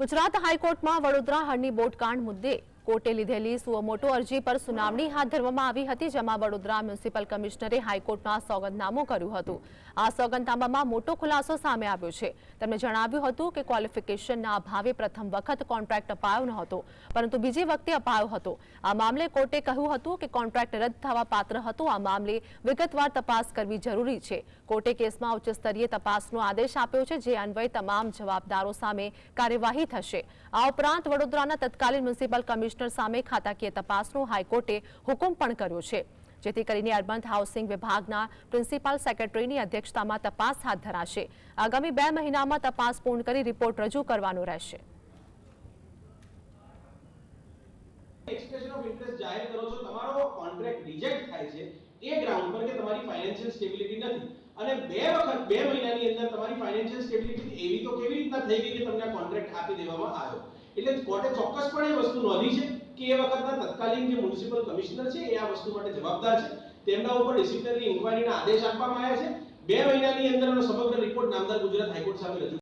ગુજરાત હાઈકોર્ટમાં વડોદરા હળની બોટકાંડ મુદ્દે કોર્ટે લીધેલી સુઓમોટો અરજી પર સુનાવણી હાથ ધરવામાં આવી હતી, જેમાં વડોદરા મ્યુનિસિપલ કમિશનરે હાઈકોર્ટમાં સોગંદનામું કર્યું હતું. આ સોગંદનામામાં મોટો ખુલાસો સામે આવ્યો છે. તેમણે જણાવ્યું હતું કે ક્વોલિફિકેશનના અભાવે પ્રથમ વખત કોન્ટ્રાક્ટ અપાયો ન હતો, પરંતુ બીજી વખતે અપાયો હતો. આ મામલે કોર્ટે કહ્યું હતું કે કોન્ટ્રાક્ટ રદ થવા પાત્ર હતો. આ મામલે વિગતવાર તપાસ કરવી જરૂરી છે. કોર્ટે કેસમાં ઉચ્ચ સ્તરીય તપાસનો આદેશ આપ્યો છે, જે અન્વયે તમામ જવાબદારો સામે કાર્યવાહી થશે. આ ઉપરાંત વડોદરાના તત્કાલીન મ્યુનિસિપલ કમિશનર સામે ખાતાકીય તપાસનો હાઈકોર્ટે હુકમ પણ કર્યો છે. જેથી કરીને અર્બન હાઉસિંગ વિભાગના પ્રિન્સિપાલ સેક્રેટરીની અધ્યક્ષતામાં તપાસ હાથ ધરાશે. આગામી બે મહિનામાં તપાસ પૂર્ણ કરી રિપોર્ટ રજૂ કરવાનો રહેશે. અને બે વખત, બે મહિનાની અંદર તમારી ફાઇનાન્શિયલ સ્ટેબિલિટી એવી તો કેવી રીતના થઈ ગઈ કે તમને કોન્ટ્રાક્ટ આપી દેવામાં આવ્યો? એટલે કોર્ટે ચોક્કસપણે એ વસ્તુ નોંધી છે કે એ વખતના તત્કાલીન જે મ્યુનિસિપલ કમિશનર છે, એ આ વસ્તુ માટે જવાબદાર છે. તેમના ઉપર ડિસિપ્લિનરી ઇન્કવાયરીના આદેશ આપવામાં આવ્યા છે. બે મહિનાની અંદર સમગ્ર રિપોર્ટ નામદાર ગુજરાત હાઈકોર્ટ સામે રજૂ